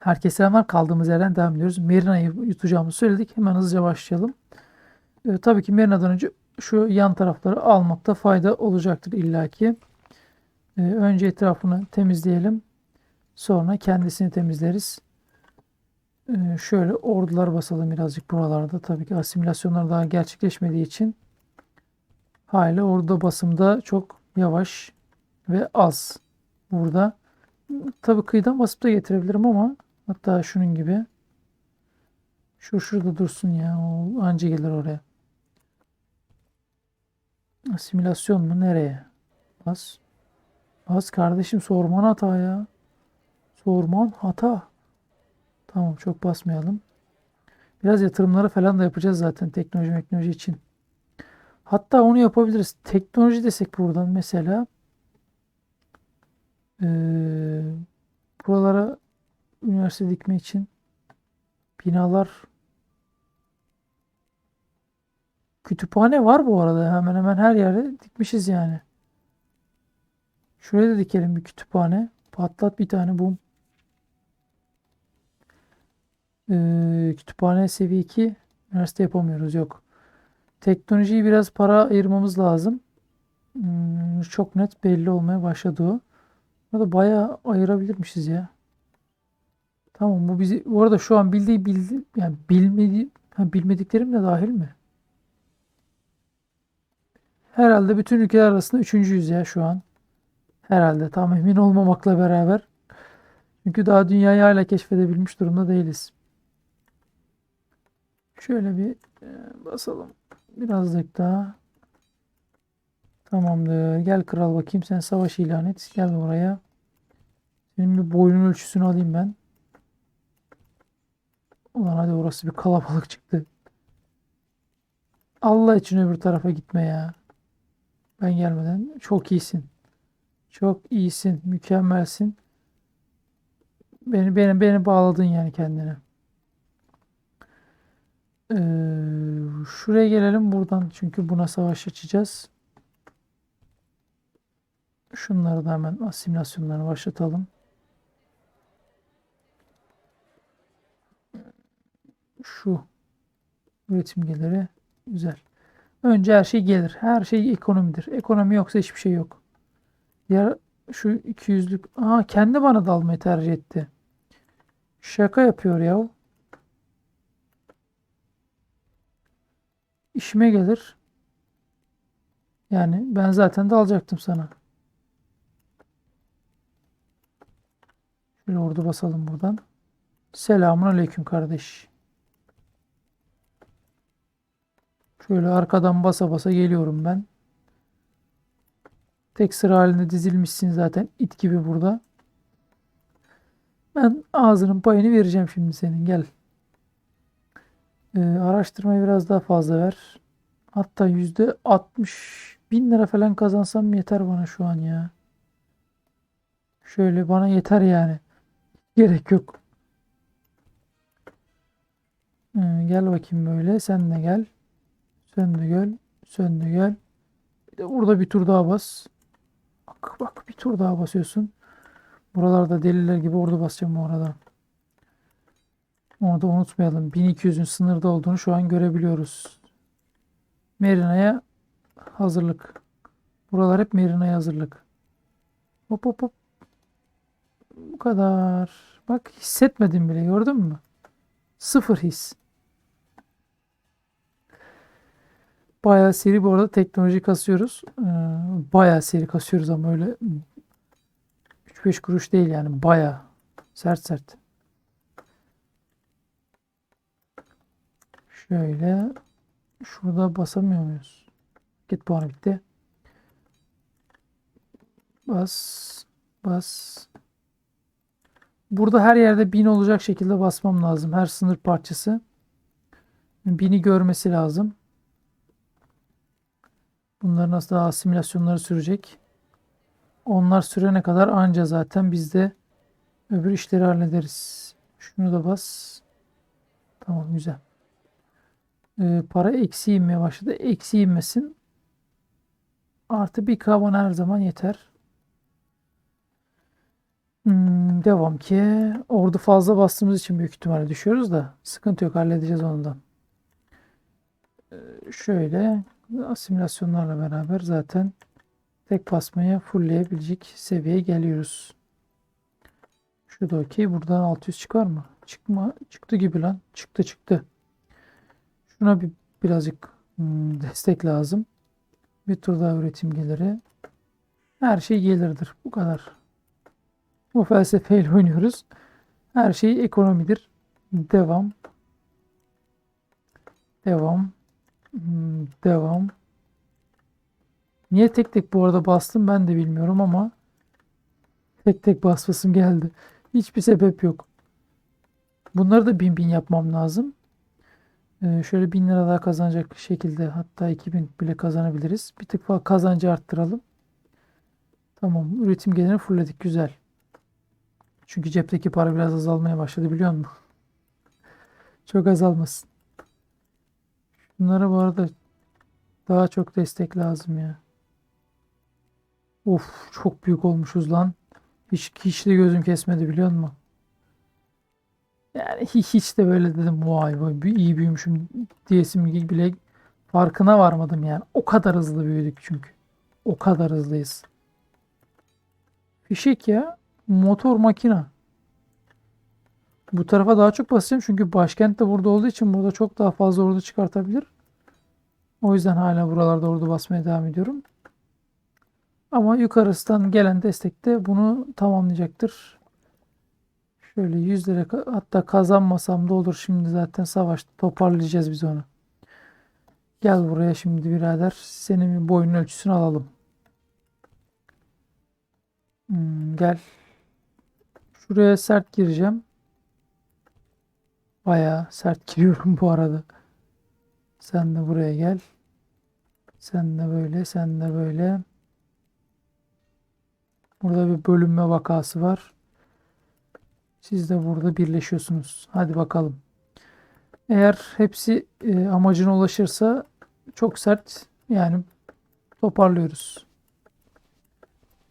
Herkese selamlar. Kaldığımız yerden devam ediyoruz. Merina'yı yutacağımızı söyledik. Hemen hızlıca başlayalım. Ee, tabii ki Merina'dan önce şu yan tarafları almakta fayda olacaktır illaki. Ee, önce etrafını temizleyelim. Sonra kendisini temizleriz. Ee, şöyle ordular basalım birazcık buralarda. Tabii ki asimilasyonlar daha gerçekleşmediği için hala ordu basımda çok yavaş ve az burada. Tabii kıyıdan basıp da getirebilirim ama hatta şunun gibi. Şu şurada dursun ya. O anca gelir oraya. Asimilasyon mu? Nereye? Bas. Bas kardeşim sorman hata ya. Sorman hata. Tamam çok basmayalım. Biraz yatırımları falan da yapacağız zaten teknoloji teknoloji için. Hatta onu yapabiliriz. Teknoloji desek buradan mesela. Ee, buralara üniversite dikme için binalar kütüphane var bu arada. Hemen hemen her yere dikmişiz yani. Şuraya da dikelim bir kütüphane. Patlat bir tane bum. Ee, kütüphane seviye 2 üniversite yapamıyoruz yok. Teknolojiyi biraz para ayırmamız lazım. Hmm, çok net belli olmaya başladı o. Burada bayağı ayırabilirmişiz ya. Tamam bu bizi bu arada şu an bildiği bildi yani bilmedi ha, bilmediklerim de dahil mi? Herhalde bütün ülkeler arasında üçüncüyüz ya şu an. Herhalde tam emin olmamakla beraber. Çünkü daha dünyayı hala keşfedebilmiş durumda değiliz. Şöyle bir e, basalım. Birazcık daha. Tamamdır. Gel kral bakayım. Sen savaş ilan et. Gel oraya. Senin bir boyunun ölçüsünü alayım ben. Ulan hadi orası bir kalabalık çıktı. Allah için öbür tarafa gitme ya. Ben gelmeden. Çok iyisin. Çok iyisin. Mükemmelsin. Beni beni beni bağladın yani kendine. Ee, şuraya gelelim buradan çünkü buna savaş açacağız. Şunları da hemen asimilasyonlarını başlatalım. Şu üretim geliri güzel. Önce her şey gelir. Her şey ekonomidir. Ekonomi yoksa hiçbir şey yok. Ya şu 200'lük Aa kendi bana dalmayı tercih etti. Şaka yapıyor ya. İşime gelir. Yani ben zaten de alacaktım sana. Şöyle ordu basalım buradan. Selamun aleyküm kardeş. Şöyle arkadan basa basa geliyorum ben. Tek sıra halinde dizilmişsin zaten it gibi burada. Ben ağzının payını vereceğim şimdi senin gel. Ee, araştırmayı biraz daha fazla ver. Hatta yüzde 60 bin lira falan kazansam yeter bana şu an ya. Şöyle bana yeter yani. Gerek yok. Ee, gel bakayım böyle. Sen de gel. Sen de gel. Sen de gel. Bir de burada bir tur daha bas. Bak bak bir tur daha basıyorsun. Buralarda deliler gibi orada basacağım bu arada. Onu da unutmayalım. 1200'ün sınırda olduğunu şu an görebiliyoruz. Merina'ya hazırlık. Buralar hep Merina'ya hazırlık. Hop hop hop. Bu kadar. Bak hissetmedim bile gördün mü? Sıfır his. Bayağı seri bu arada teknoloji kasıyoruz. Ee, bayağı seri kasıyoruz ama öyle 3-5 kuruş değil yani bayağı sert sert. Şöyle şurada basamıyor muyuz? Git puanı bitti. Bas bas. Burada her yerde bin olacak şekilde basmam lazım. Her sınır parçası. Bini görmesi lazım. Bunların nasıl daha asimilasyonları sürecek. Onlar sürene kadar anca zaten biz de öbür işleri hallederiz. Şunu da bas. Tamam güzel. Ee, para eksi inmeye başladı. Eksi inmesin. Artı bir K bana her zaman yeter. Hmm, devam ki. Ordu fazla bastığımız için büyük ihtimalle düşüyoruz da. Sıkıntı yok halledeceğiz onu da. Ee, şöyle asimilasyonlarla beraber zaten tek basmaya fullleyebilecek seviyeye geliyoruz. Şu okey. Buradan 600 çıkar mı? Çıkma. Çıktı gibi lan. Çıktı çıktı. Şuna bir birazcık hmm, destek lazım. Bir tur daha üretim geliri. Her şey gelirdir. Bu kadar. Bu felsefeyle oynuyoruz. Her şey ekonomidir. Devam. Devam. Hmm, Devam. Niye tek tek bu arada bastım ben de bilmiyorum ama tek tek basmasım geldi. Hiçbir sebep yok. Bunları da bin bin yapmam lazım. Ee, şöyle bin lira daha kazanacak şekilde hatta 2000 bile kazanabiliriz. Bir tık daha kazancı arttıralım. Tamam üretim gelirini fullledik güzel. Çünkü cepteki para biraz azalmaya başladı biliyor musun? Çok azalmasın. Bunlara bu arada daha çok destek lazım ya. Of çok büyük olmuşuz lan. Hiç, hiç de gözüm kesmedi biliyor musun? Yani hiç, de böyle dedim vay vay iyi büyümüşüm diyesim bile farkına varmadım yani. O kadar hızlı büyüdük çünkü. O kadar hızlıyız. Fişek ya. Motor makina. Bu tarafa daha çok basacağım çünkü başkent de burada olduğu için burada çok daha fazla ordu çıkartabilir. O yüzden hala buralarda ordu basmaya devam ediyorum. Ama yukarısından gelen destek de bunu tamamlayacaktır. Şöyle 100 lira hatta kazanmasam da olur. Şimdi zaten savaşta toparlayacağız biz onu. Gel buraya şimdi birader. Senin bir boyun ölçüsünü alalım. Hmm, gel. Şuraya sert gireceğim. Bayağı sert giriyorum bu arada. Sen de buraya gel. Sen de böyle, sen de böyle. Burada bir bölünme vakası var. Siz de burada birleşiyorsunuz. Hadi bakalım. Eğer hepsi e, amacına ulaşırsa çok sert yani toparlıyoruz.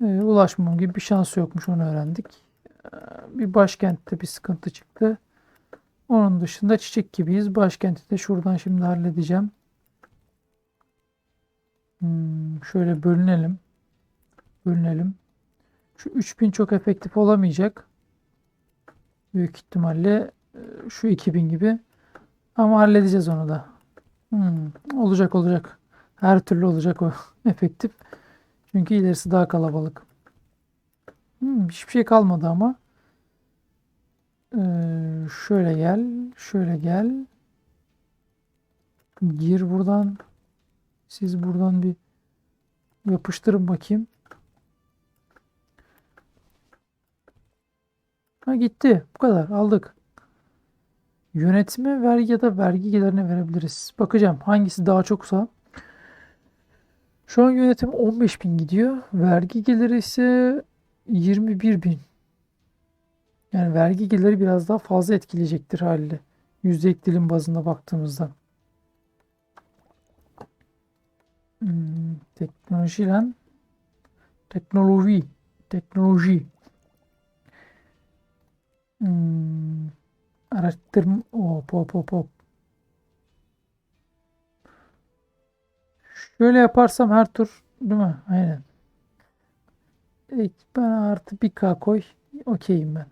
E, ulaşmam gibi bir şansı yokmuş onu öğrendik. E, bir başkentte bir sıkıntı çıktı. Onun dışında çiçek gibiyiz. Başkenti de şuradan şimdi halledeceğim. Hmm, şöyle bölünelim. Bölünelim. Şu 3000 çok efektif olamayacak. Büyük ihtimalle e, şu 2000 gibi. Ama halledeceğiz onu da. Hmm, olacak olacak. Her türlü olacak o efektif. Çünkü ilerisi daha kalabalık. Hmm, hiçbir şey kalmadı ama. Ee, şöyle gel. Şöyle gel. Gir buradan. Siz buradan bir yapıştırın bakayım. Ha gitti. Bu kadar. Aldık. Yönetime vergi ya da vergi gelirine verebiliriz. Bakacağım hangisi daha çoksa. Şu an yönetim 15 bin gidiyor. Vergi geliri ise 21 bin. Yani vergi geliri biraz daha fazla etkileyecektir haliyle. Yüzdelik dilim bazında baktığımızda. Hmm, teknoloji lan. Teknoloji. Teknoloji. Hmm, araştırma. Hop hop hop hop. Şöyle yaparsam her tur değil mi? Aynen. Evet, bana artı bir K koy. Okeyim ben.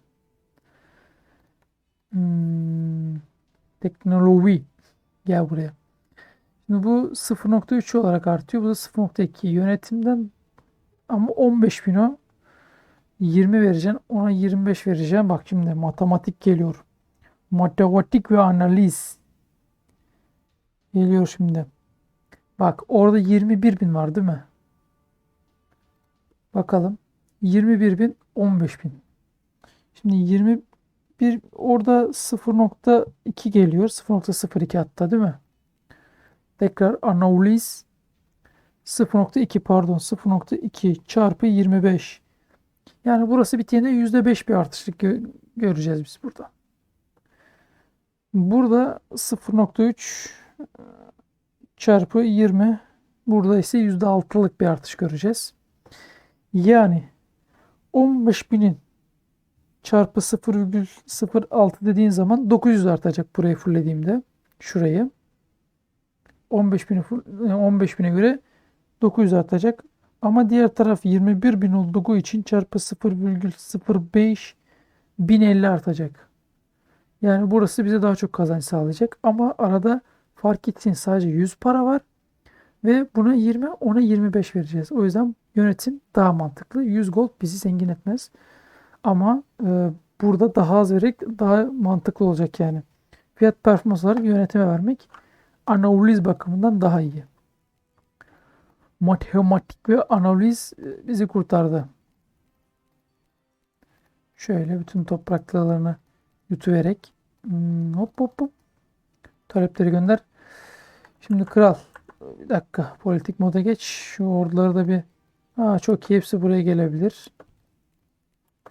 Hmm, teknoloji. Gel buraya. Şimdi bu 0.3 olarak artıyor. Bu da 0.2. Yönetimden ama 15 bin o. 20 vereceksin. Ona 25 vereceğim. Bak şimdi matematik geliyor. Matematik ve analiz. Geliyor şimdi. Bak orada 21 bin var değil mi? Bakalım. 21 bin 15 bin. Şimdi 21 orada 0.2 geliyor. 0.02 hatta değil mi? Tekrar analiz 0.2 pardon 0.2 çarpı 25. Yani burası bittiğinde %5 bir artışlık gö göreceğiz biz burada. Burada 0.3 çarpı 20 burada ise %6'lık bir artış göreceğiz. Yani 15 binin çarpı 0,06 dediğin zaman 900 artacak burayı fulllediğimde. Şurayı. 15.000'e full, 15.000'e göre 900 artacak. Ama diğer taraf 21.000 olduğu için çarpı 0,05 1050 artacak. Yani burası bize daha çok kazanç sağlayacak. Ama arada fark için sadece 100 para var. Ve buna 20, ona 25 vereceğiz. O yüzden yönetim daha mantıklı. 100 gold bizi zengin etmez. Ama e, burada daha az vererek daha mantıklı olacak yani. Fiyat performans olarak yönetime vermek analiz bakımından daha iyi. Matematik ve analiz e, bizi kurtardı. Şöyle bütün topraklarını yutuverek hmm, hop hop hop talepleri gönder. Şimdi kral bir dakika politik moda geç. Şu orduları da bir Aa, çok iyi hepsi buraya gelebilir.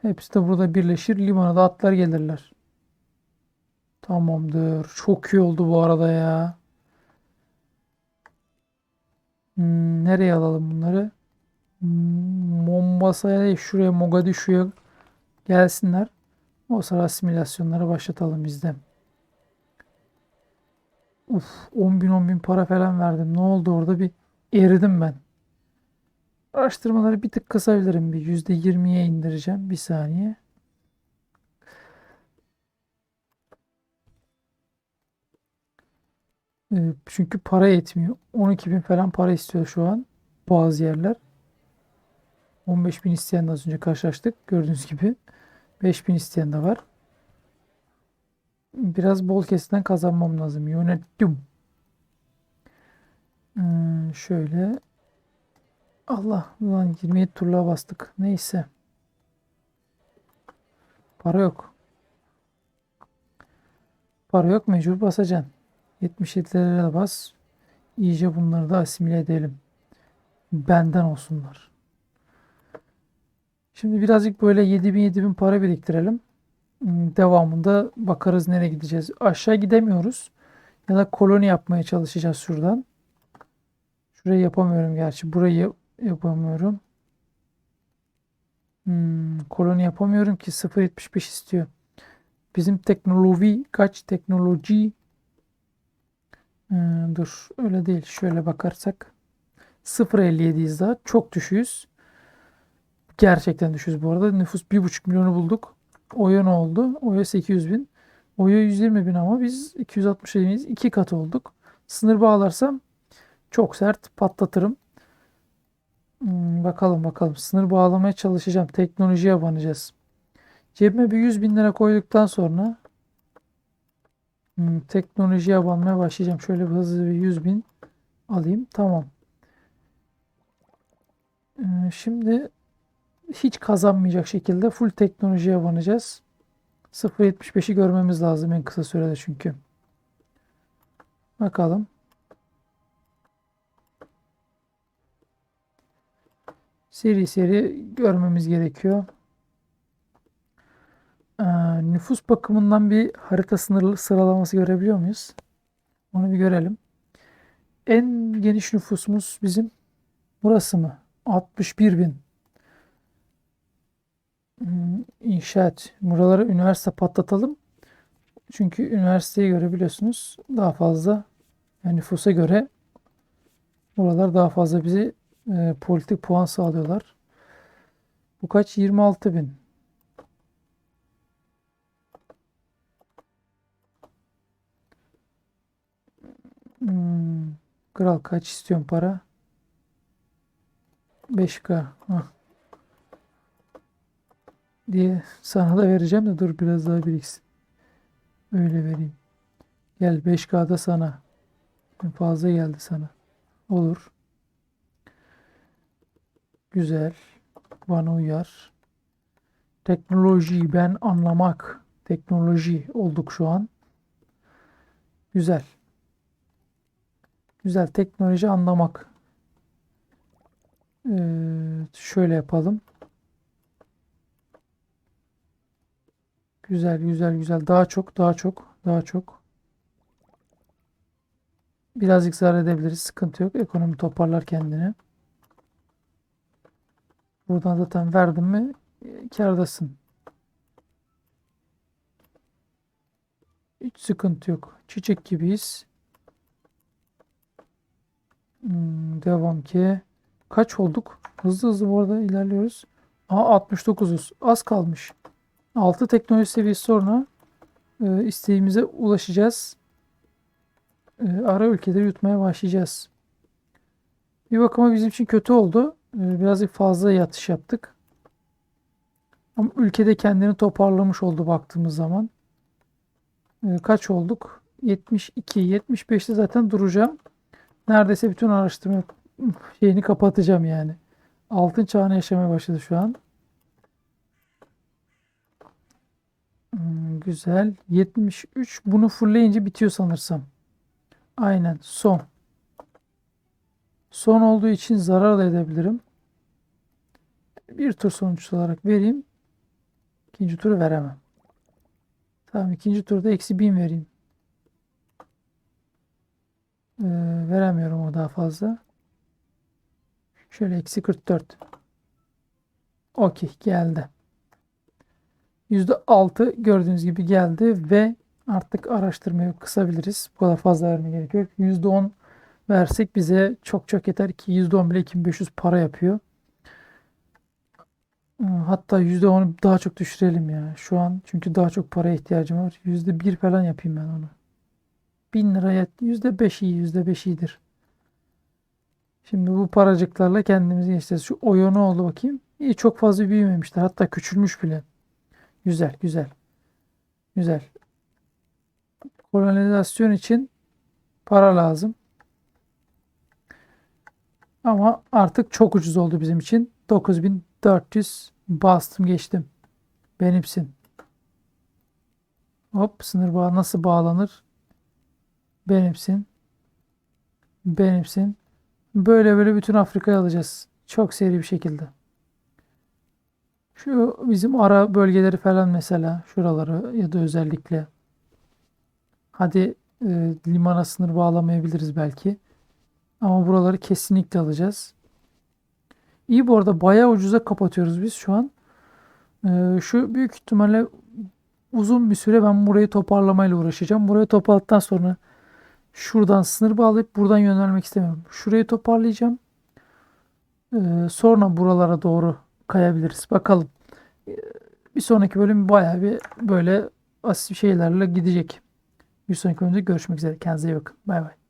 Hepsi de burada birleşir. Limana da atlar gelirler. Tamamdır. Çok iyi oldu bu arada ya. Hmm, nereye alalım bunları? Hmm, Mombasa'ya şuraya Mogadishu'ya gelsinler. O sıra asimilasyonları başlatalım bizde. Uf, 10 bin 10 bin para falan verdim. Ne oldu orada bir eridim ben. Araştırmaları bir tık kısabilirim. Bir %20'ye indireceğim. Bir saniye. Ee, Çünkü para yetmiyor. 12 bin falan para istiyor şu an bazı yerler. 15 bin isteyen de az önce karşılaştık. Gördüğünüz gibi 5 bin isteyen de var. Biraz bol kesitten kazanmam lazım. Yönettim. Hmm, şöyle. Allah ulan 27 turluğa bastık. Neyse. Para yok. Para yok mecbur basacaksın. 77'lere de bas. İyice bunları da asimile edelim. Benden olsunlar. Şimdi birazcık böyle 7000 7000 para biriktirelim. Hmm, Devamında bakarız nereye gideceğiz. Aşağı gidemiyoruz. Ya da koloni yapmaya çalışacağız şuradan. Şurayı yapamıyorum gerçi. Burayı yapamıyorum. Hmm, koloni yapamıyorum ki 0.75 istiyor. Bizim teknoloji kaç teknoloji Hmm, dur öyle değil. Şöyle bakarsak 0.57'yiz daha. Çok düşüyoruz. Gerçekten düşüyoruz bu arada. Nüfus 1.5 milyonu bulduk. Oya ne oldu? Oya 800 bin. Oya 120 bin ama biz 260 biniz. iki kat olduk. Sınır bağlarsam çok sert patlatırım. Hmm, bakalım bakalım. Sınır bağlamaya çalışacağım. Teknolojiye abanacağız. Cebime bir 100 bin lira koyduktan sonra Hmm, teknolojiye abanmaya başlayacağım. Şöyle bir hızlı bir 100 bin alayım. Tamam. Ee, şimdi hiç kazanmayacak şekilde full teknolojiye abanacağız. 0.75'i görmemiz lazım en kısa sürede çünkü. Bakalım. Seri seri görmemiz gerekiyor. Ee, nüfus bakımından bir harita sınırlı sıralaması görebiliyor muyuz? Onu bir görelim. En geniş nüfusumuz bizim burası mı? 61 bin. Hmm, İnşaat. Buralara üniversite patlatalım. Çünkü üniversiteyi görebiliyorsunuz. Daha fazla yani nüfusa göre buralar daha fazla bize e, politik puan sağlıyorlar. Bu kaç? 26 bin. Hmm, Kral kaç istiyorsun para? 5K. Hah. Diye sana da vereceğim de dur biraz daha biriksin. Öyle vereyim. Gel 5K'da sana. Fazla geldi sana. Olur. Güzel. Bana uyar. Teknolojiyi ben anlamak. Teknoloji olduk şu an. Güzel. Güzel teknoloji anlamak. Ee, şöyle yapalım. Güzel, güzel, güzel. Daha çok, daha çok, daha çok. Birazcık zarar edebiliriz. Sıkıntı yok. Ekonomi toparlar kendini. Buradan zaten verdim mi e, kârdasın. Hiç sıkıntı yok. Çiçek gibiyiz. Hmm, devam ki. Kaç olduk? Hızlı hızlı bu arada ilerliyoruz. Aa 69'uz. Az kalmış. 6 teknoloji seviyesi sonra e, isteğimize ulaşacağız. E, ara ülkeleri yutmaya başlayacağız. Bir bakıma bizim için kötü oldu. E, birazcık fazla yatış yaptık. Ama ülkede kendini toparlamış oldu baktığımız zaman. E, kaç olduk? 72, 75'te zaten duracağım. Neredeyse bütün araştırma şeyini kapatacağım yani. Altın çağını yaşamaya başladı şu an. Hmm, güzel. 73. Bunu fullleyince bitiyor sanırsam. Aynen. Son. Son olduğu için zarar da edebilirim. Bir tur sonuç olarak vereyim. İkinci turu veremem. Tamam ikinci turda eksi 1000 vereyim. Ee, veremiyorum o daha fazla. Şöyle eksi 44. Okey geldi. %6 gördüğünüz gibi geldi ve artık araştırmayı kısabiliriz. Bu kadar fazla vermeye gerek yok. %10 versek bize çok çok yeter ki %10 bile 2500 para yapıyor. Hatta %10'u daha çok düşürelim ya. Şu an çünkü daha çok paraya ihtiyacım var. %1 falan yapayım ben onu. 1000 liraya %5 iyi, %5 iyidir. Şimdi bu paracıklarla kendimizi geçeceğiz. Şu oyo ne oldu bakayım. İyi çok fazla büyümemişler. Hatta küçülmüş bile. Güzel, güzel. Güzel. Kolonizasyon için para lazım. Ama artık çok ucuz oldu bizim için. 9400 bastım geçtim. Benimsin. Hop sınır bağı nasıl bağlanır? Benimsin. Benimsin. Böyle böyle bütün Afrika'yı alacağız. Çok seri bir şekilde. Şu bizim ara bölgeleri falan mesela şuraları ya da özellikle hadi e, limana sınır bağlamayabiliriz belki. Ama buraları kesinlikle alacağız. İyi bu arada bayağı ucuza kapatıyoruz biz şu an. E, şu büyük ihtimalle uzun bir süre ben burayı toparlamayla uğraşacağım. Burayı toparladıktan sonra şuradan sınır bağlayıp buradan yönelmek istemiyorum. Şurayı toparlayacağım. E, sonra buralara doğru kayabiliriz. Bakalım. E, bir sonraki bölüm bayağı bir böyle asil şeylerle gidecek. Bir sonraki bölümde görüşmek üzere. Kendinize iyi bakın. Bay bay.